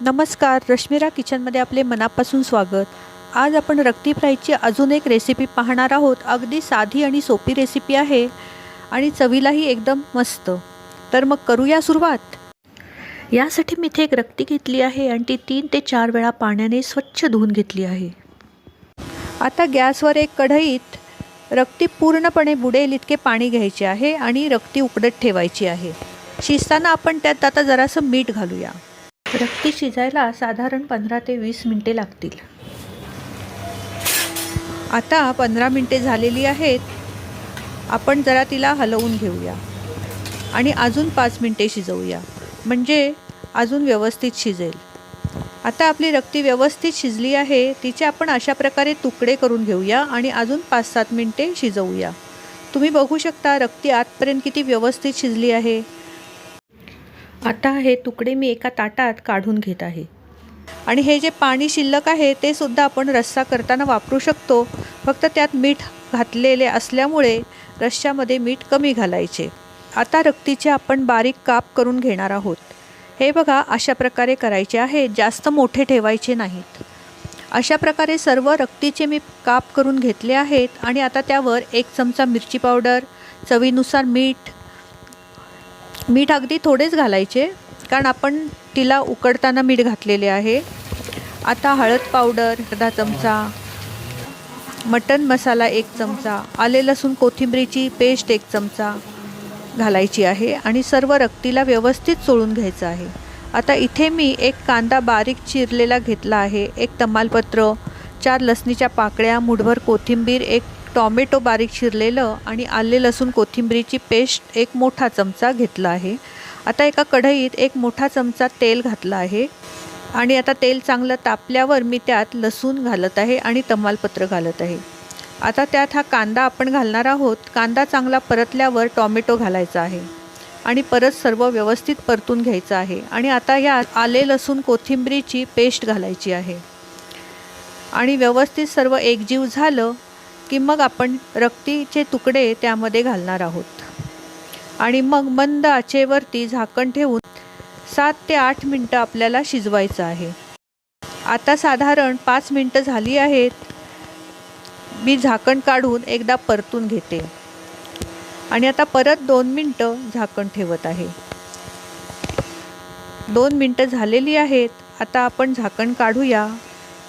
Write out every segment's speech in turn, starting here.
नमस्कार रश्मिरा किचनमध्ये आपले मनापासून स्वागत. आज आपण रक्ती फ्रायची अजून एक रेसिपी पाहणार आहोत. अगदी साधी आणि सोपी रेसिपी आहे आणि चवीलाही एकदम मस्त. तर मग करूया सुरुवात. यासाठी मी इथे एक रक्ती घेतली आहे आणि ती तीन ते चार वेळा पाण्याने स्वच्छ धुवून घेतली आहे. आता गॅसवर एक कढईत रक्ती पूर्णपणे बुडेल इतके पाणी घ्यायचे आहे आणि रक्ती उकडत ठेवायची आहे. शिजताना आपण त्यात आता जरासं मीठ घालूया. रक्ती शिजायला साधारण पंधरा ते वीस मिनटे लागतील. आता पंधरा मिनटे झालेली आहेत. आपण जरा तिला हलवून घेऊया. आणि अजून पाच मिनटे शिजवूया. म्हणजे अजून व्यवस्थित शिजेल. आता आपली रक्ती व्यवस्थित शिजली आहे. तिचे आपण अशा प्रकारे तुकडे करून घेऊया आणि अजून पाच सात मिनटे शिजवूया. तुम्ही बघू शकता रक्ती आतपर्यंत किती व्यवस्थित शिजली आहे. आता हे तुकडे मी एका ताटात काढून घेत आहे. आणि हे जे पाणी शिल्लक आहे ते सुद्धा आपण रस्सा करताना वापरू शकतो. फक्त त्यात मीठ घातलेले असल्यामुळे रश्श्यामध्ये मीठ कमी घालायचे. आता रक्तीचे आपण बारीक काप करून घेणार आहोत. हे बघा अशा प्रकारे करायचे आहे. जास्त मोठे ठेवायचे नाहीत. अशा प्रकारे सर्व रक्तीचे मी काप करून घेतले आहेत. आणि आता त्यावर एक चमचा मिरची पावडर चवीनुसार मीठ मीठ अगदी थोडेच घालायचे कारण आपण तिला उकडताना मीठ घातलेले आहे. आता हळद पावडर अर्धा चमचा मटन मसाला एक चमचा आले लसूण कोथिंबीरीची पेस्ट एक चमचा घालायची आहे आणि सर्व रक्तीला व्यवस्थित चोळून घ्यायचं आहे. आता इथे मी एक कांदा बारीक चिरलेला घेतला आहे एक तमालपत्र चार लसणीच्या पाकळ्या मुठभर कोथिंबीर एक टॉमॅटो बारीक चिरलेलं आणि आले लसूण कोथिंबीरीची पेस्ट एक मोठा चमचा घेतला आहे. आता एका कढईत एक मोठा चमचा तेल घातला आहे. आणि आता तेल चांगलं तापल्यावर मी त्यात लसूण घालत आहे आणि तमालपत्र घालत आहे. आता त्यात हा कांदा आपण घालणार आहोत. कांदा चांगला परतल्यावर टॉमॅटो घालायचा आहे. आणि परत सर्व व्यवस्थित परतून घ्यायचं आहे. आणि आता यात आले लसूण कोथिंबीरीची पेस्ट घालायची आहे. आणि व्यवस्थित सर्व एकजीव झालं की मग आपण रक्तीचे तुकडे त्यामध्ये घालणार आहोत. आणि मग मंद आचेवरती झाकण ठेवून सात ते आठ मिनटं आपल्याला शिजवायचं आहे. आता साधारण पाच मिनटं झाली आहेत. मी झाकण काढून एकदा परतून घेते. आणि आता परत दोन मिनटं झाकण ठेवत आहे. दोन मिनटं झालेली आहेत. आता आपण झाकण काढूया.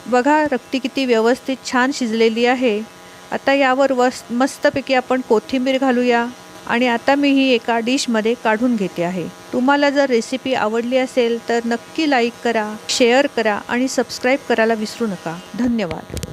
बघा रक्ती किती व्यवस्थित छान शिजलेली आहे. आता यावर वस मस्तपैकी आपण कोथिंबीर घालूया. आणि आता मी ही एका डिशमध्ये काढून घेते आहे. तुम्हाला जर रेसिपी आवडली असेल तर नक्की लाईक करा शेअर करा आणि सबस्क्राईब करायला विसरू नका. धन्यवाद.